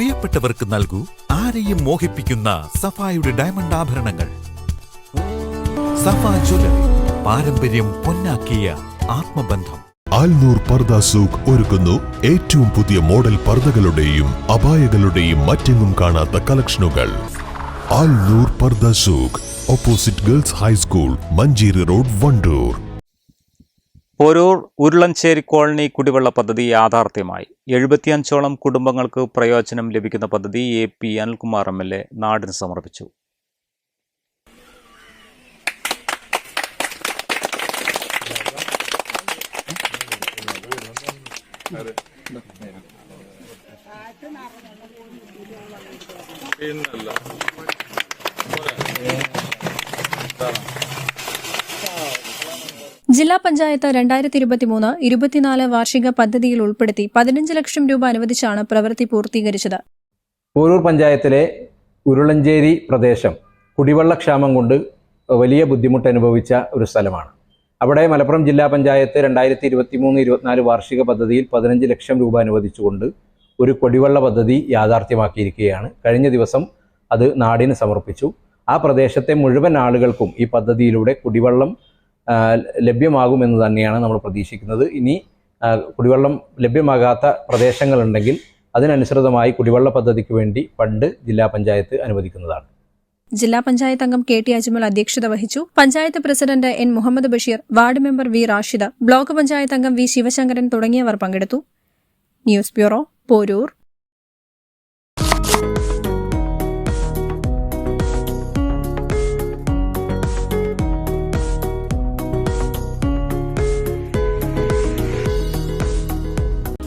പ്രിയപ്പെട്ടവർക്ക് നൽകൂ ആരെയും മോഹിപ്പിക്കുന്ന സഫായുടെ ഡയമണ്ട് ആഭരണങ്ങൾ. സഫ ജ്വല്ലറി പാരമ്പര്യം പൊന്നാക്കിയ ആത്മബന്ധം. ആൽനൂർ പർദ സൂഖ് ഒരുക്കുന്നു ഏറ്റവും പുതിയ മോഡൽ പർദകളുടെയും അപായകളുടെയും മറ്റെങ്ങും കാണാത്ത കളക്ഷനുകൾ. Alnoor Pardha Souq opposite girls high school Manjeri road Wandoor. Poroor Urulancheri colony കുടിവെള്ള പദ്ധതി യാഥാർത്ഥ്യമായി. എഴുപത്തിയഞ്ചോളം കുടുംബങ്ങൾക്ക് പ്രയോജനം ലഭിക്കുന്ന പദ്ധതി A P Anilkumar M L A നാടിന് സമർപ്പിച്ചു. ജില്ലാ പഞ്ചായത്ത് രണ്ടായിരത്തി ഇരുപത്തിമൂന്ന് ഇരുപത്തിനാല് വാർഷിക പദ്ധതിയിൽ ഉൾപ്പെടുത്തി പതിനഞ്ച് ലക്ഷം രൂപ അനുവദിച്ചാണ് പ്രവൃത്തി പൂർത്തീകരിച്ചത്. പോരൂർ പഞ്ചായത്തിലെ ഉരുളഞ്ചേരി പ്രദേശം കുടിവെള്ളക്ഷാമം കൊണ്ട് വലിയ ബുദ്ധിമുട്ട് അനുഭവിച്ച ഒരു സ്ഥലമാണ്. അവിടെ മലപ്പുറം ജില്ലാ പഞ്ചായത്ത് രണ്ടായിരത്തി ഇരുപത്തി മൂന്ന് ഇരുപത്തിനാല് വാർഷിക പദ്ധതിയിൽ പതിനഞ്ച് ലക്ഷം രൂപ അനുവദിച്ചുകൊണ്ട് ഒരു കുടിവെള്ള പദ്ധതി യാഥാർത്ഥ്യമാക്കിയിരിക്കുകയാണ്. കഴിഞ്ഞ ദിവസം അത് നാടിന് സമർപ്പിച്ചു. ആ പ്രദേശത്തെ മുഴുവൻ ആളുകൾക്കും ഈ പദ്ധതിയിലൂടെ കുടിവെള്ളം ലഭ്യമാകുമെന്ന് തന്നെയാണ് നമ്മൾ പ്രതീക്ഷിക്കുന്നത്. ഇനി കുടിവെള്ളം ലഭ്യമാകാത്ത പ്രദേശങ്ങളുണ്ടെങ്കിൽ അതിനനുസൃതമായി കുടിവെള്ള പദ്ധതിക്ക് വേണ്ടി ഫണ്ട് ജില്ലാ പഞ്ചായത്ത് അനുവദിക്കുന്നതാണ്. ജില്ലാ പഞ്ചായത്ത് അംഗം കെ ടി അജ്മൽ അധ്യക്ഷത വഹിച്ചു. Panchayat president N Muhammad Basheer ward member V Rashida block panchayat അംഗം വി ശിവശങ്കരൻ തുടങ്ങിയവർ പങ്കെടുത്തു. News bureau Poroor.